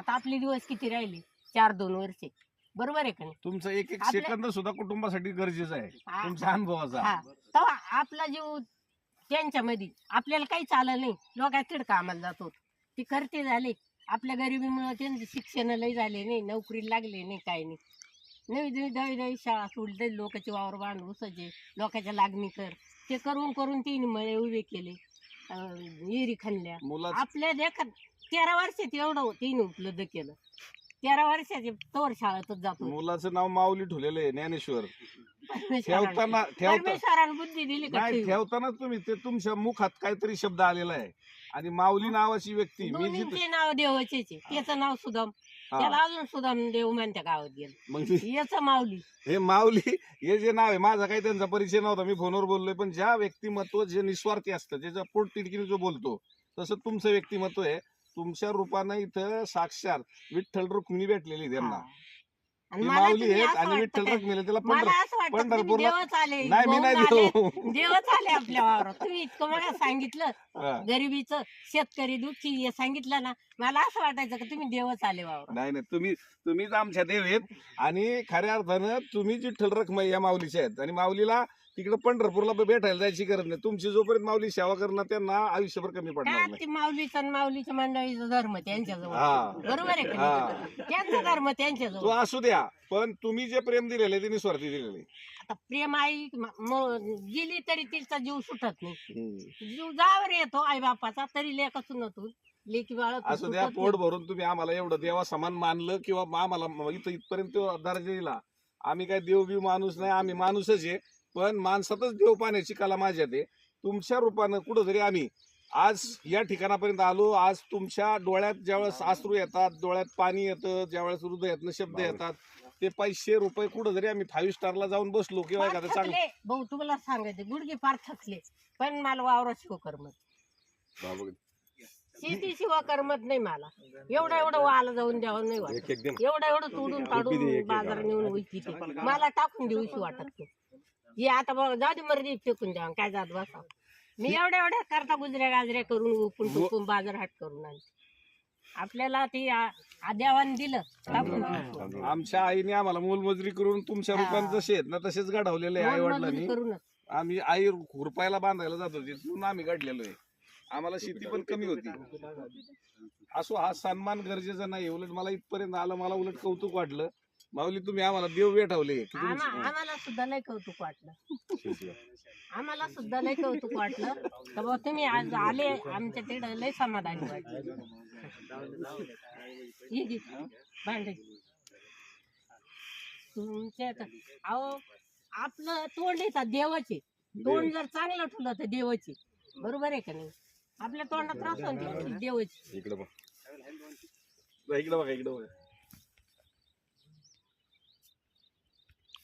आता आपले दिवस किती राहिले? चार दोन वर्षे. बरोबर आहे का नाही? तुमचं एक एक आपल्या- सेकंद सुद्धा कुटुंबासाठी गरजेचं आहे. तुमच्या अनुभवाचा. हा. तेव्हा आपला जीव त्यांच्यामध्ये. आपल्याला काही चाललं नाही. लोकांकडे कामाला जातो ते करते झाले. आपल्या गरिबीमुळे त्यांचे शिक्षण लई झाले नाही. नोकरी लागले नाही काही नाही. नवी नवी दवी दवी शाळा सोडले. लोकांचे वावर बांध उसाचे लोकांच्या लागणी कर. ते करून करून तिने मळे उभे केले. अं, विहिरी खणल्या मुलाचं आपल्या देखत तेरा वर्षात एवढं तिने उपलब्ध केलं. तेरा वर्षाचे तोर शाळेतच जातो. मुलाचं नाव माऊली ठेवलेलं आहे ज्ञानेश्वर. ठेवताना ठेवता परमेश्वरानं बुद्धी दिली का नाही ठेवी? ठेवताना तुम्ही ते तुमच्या मुखात काहीतरी शब्द आलेला आहे. आणि माऊली नावाची व्यक्ती मी दोन्हीचे नाव देवाचेच. आहे. त्याचं नाव सुदाम. त्याला हा, अजून सुदाम देव म्हणत्या गावात गेलं. मग मी- याचं माऊली. हे माऊली हे जे नाव आहे माझा काही त्यांचा परिचय नव्हता मी फोनवर बोललोय पण ज्या व्यक्तिमत्व जे निस्वार्थी असतं ज्याच्या पोट तिडकीने जो बोलतो तसं तुमचं व्यक्तिमत्व आहे. तुमच्या रूपानं इथं साक्षात विठ्ठल रुक्मिणी भेटलेली त्यांना. आणि ही मला माऊली तुम्ही आहेत असं आणि वाटतं विठ्ठल काय? रुक्मिणी त्याला मला पंढर असं वाटतं तुम्ही पंढरपूरला- देवच आले. नाही मी नाही आले, देऊ देवच आले आपल्या वावरात तुम्ही इतकं मला सांगितलं. हा. गरिबीचं शेतकरी दुःखी हे सांगितलं ना मला असं वाटायचं का तुम्ही देवच आले वावरात नाही नाही तुम्ही तुम्हीच आमच्या देव आहेत आणि खऱ्या अर्थानं तुम्हीच विठ्ठल रखमाई या माऊलीच्या आहेत आणि माऊलीला तिकडे पंढरपूरला ब- भेटायला जायची गरज नाही तुमची जोपर्यंत माऊली सेवा करणं त्यांना आयुष्यभर कमी पडणार नाही ते माऊलीचं आणि माऊलीच्या मंडळीचा धर्म त्यांच्याजवळ हा. बरोबर आहे का हा. नाही? त्यांचा धर्म तो त्यांच्याजवळ असू द्या पण तुम्ही जे प्रेम दिलेले ते निस्वार्थी दिलेले आता प्रेम आई म- म- गेली तरी तिचा जीव सुटत नाही. जीव जावर येतो आई बापाचा तरी लेख नव्हतो लेकी बाळ असू द्या पोट भरून तुम्ही आम्हाला एवढं देवा समान मानलं किंवा म- आम्हाला इथं इथपर्यंत दर्जा दिला. आम्ही काय देव बी माणूस नाही आम्ही माणूसच आहे. पण माणसातच देव पाण्याची कला माझ्यात आहे. तुमच्या रूपानं कुठंतरी आम्ही आज या ठिकाणापर्यंत आलो. आज तुमच्या डोळ्यात ज्यावेळेस आसरू येतात डोळ्यात पाणी येतं ज्यावेळेस हृदयातनं शब्द येतात ते पैसे रुपये कुठं जरी आम्ही फाईव्ह स्टारला जाऊन बसलो किंवा एखादं चांगलं. भाऊ तुम्हाला सांगायचे गुडघे फार थकले. पण मला वावरात करमत शेती शिवा करमत नाही मला. एवढं एवढं वाला जाऊन द्यावं नाही वाटत. एवढं एवढं तोडून काढून बाजारात नेऊन विकते मला टाकून देऊशी वाटत नाही. हे आता बघ जाऊ दे मर्जी फेकून द्यावं. काय जात बसा. मी एवढ्या एवढ्या करता गुजऱ्या गाजऱ्या करून उकून टुकून बाजार हाट करून आणते. आपल्याला ते आ- आ देवाने दिलं टाकून. आमच्या आईने आम्हाला मोलमजुरी करून तुमच्या. रूपाने जसे आहेत ना तसेच घडवलेले आई मोलमजुरी वडिलांनी. करूनच. आम्ही आई खुरपायला बांधायला जात होती म्हणून आम्ही घडलेलो आहे. आम्हाला शेती पण कमी होती. असो हा सन्मान गरजेचा नाही उलट मला इथपर्यंत आलं मला उलट कौतुक वाटलं. माऊली तुम्ही आम्हाला देव भेटवले की आम्हा- तुमची- आम्हाला सुद्धा लय कौतुक वाटलं. आम्हाला सुद्धा लय कौतुक वाटलं. तर बुवा तुम्ही आज आले आमच्या तिकडे लय समाधानी वाटलं. घे, भांडे. तुमच्या अहो आपलं तोंड येतात देवाचे. तोंड जर चांगलं ठेवलं तर देवाचे. बरोबर आहे का नाही? आपल्या तोंडात राहतो ना ते देवाचे इकडे बघा. इकडे बघा इकडे बघा.